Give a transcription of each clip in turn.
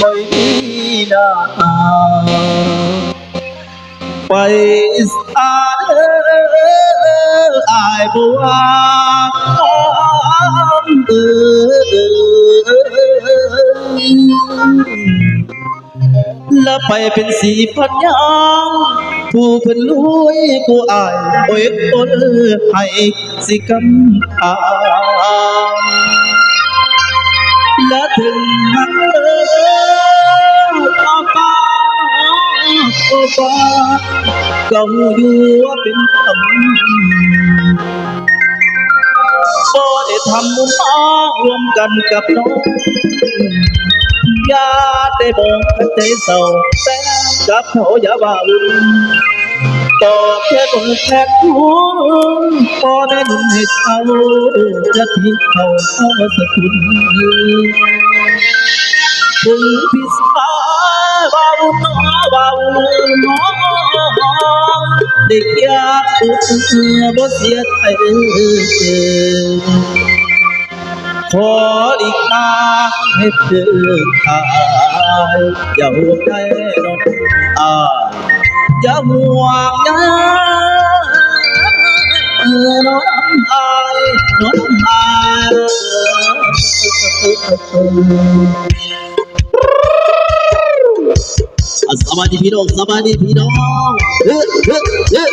บ่มีหน้าไปสานเอ้ออายบ่ว่าเออและไปเป็นสีพันยางผู้เพิ่นรวยผู้อายโอ้ยคนให้สิกำอาและถึง โอ้าก็หูอยู่ว่าเป็นคำบ่ได้ทำมุมมารวมกันกับน้องอย่าได้บอกใจเศร้าแต่กับเขาอย่าบ่าวตอบแค่บนแค่ทุนพอได้หนุ่มให้เขาจะทิ้งเขาเขาสกุลถึงพิส เด็กยากบ่เสียใจขอหลีกทางให้เดินทางอย่าห่วงใจนองอาอย่าห่วงใยน้องอายน้องอาย สวัสดีพี่น้องสวัสดีพี่น้องเฮ้เฮ้เฮ้ย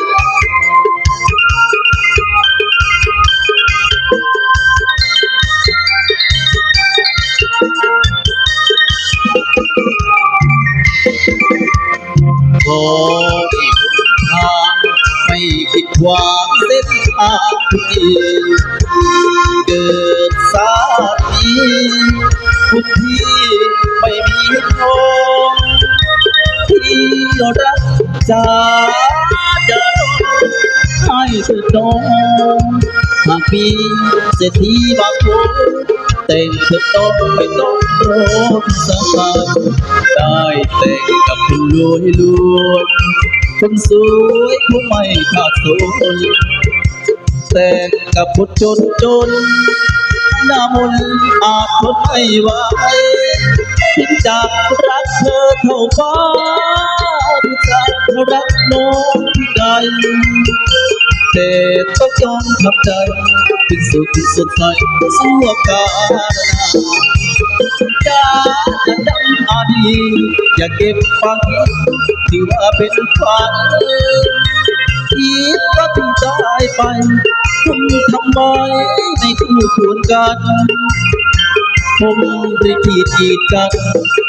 ขอที่คุณทางไม่คิดหวางเส้นทางที่เกิด รักจะจะร้องให้เธอน้องหากมีเศรษฐีบางคนแต่งเธอต้องไม่ต้องรอสักวันได้แต่งกับคนรวยรวยคนสวยคงไม่ขาดสนแต่งกับคนจนจนหน้ามนอาจทนไม่ไหวคิดจากรักเธอเท่าฟ้า รักน้องที่ใดแต่ต้องยอมทำใจเป็นสุขที่สดใสสู้กาศอย่าจะดำอาดีอย่าเก็บความคิดที่ว่าเป็นฝันคิดว่าพี่ตายไปคุณทำไมไม่คู่ควรกันผมได้ขีดขีดกัน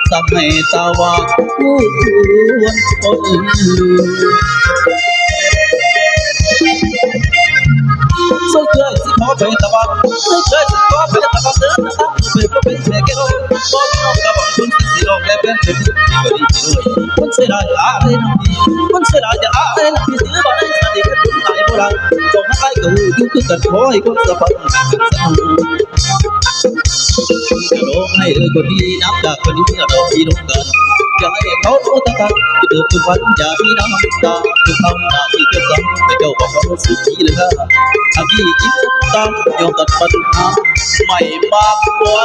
ಸಮೇತವ Sơ chơi xin có về tập bóng chơi xin có về tập bóng Sơ tập bóng về có bên sẽ kết hôn Có biết không cả bọn quân sẽ lộ Nghe bên về đi đi về đi về đi Quân sẽ đòi giả thế nào đi Quân sẽ đòi giả thế nào đi Giữa bọn anh sẽ đi kết hôn tại vô lăng Trong hai cái hư Chúng tôi cần có hay quân sẽ phận Cần sẽ hôn จะร้อให้เลยคนดีนับจากคนนี้เราพี่น้องกันจะให้เขาตาตาจะเติมทุกวันอย่าพี่น้ำตาทุกคำนาที่เกิดซ้ำไม่เจ้าของเขาสุดที่เลยค่ะอาพี่จิ้มตามยอมตัดปัญหาไม่มากกว่า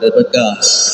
the good.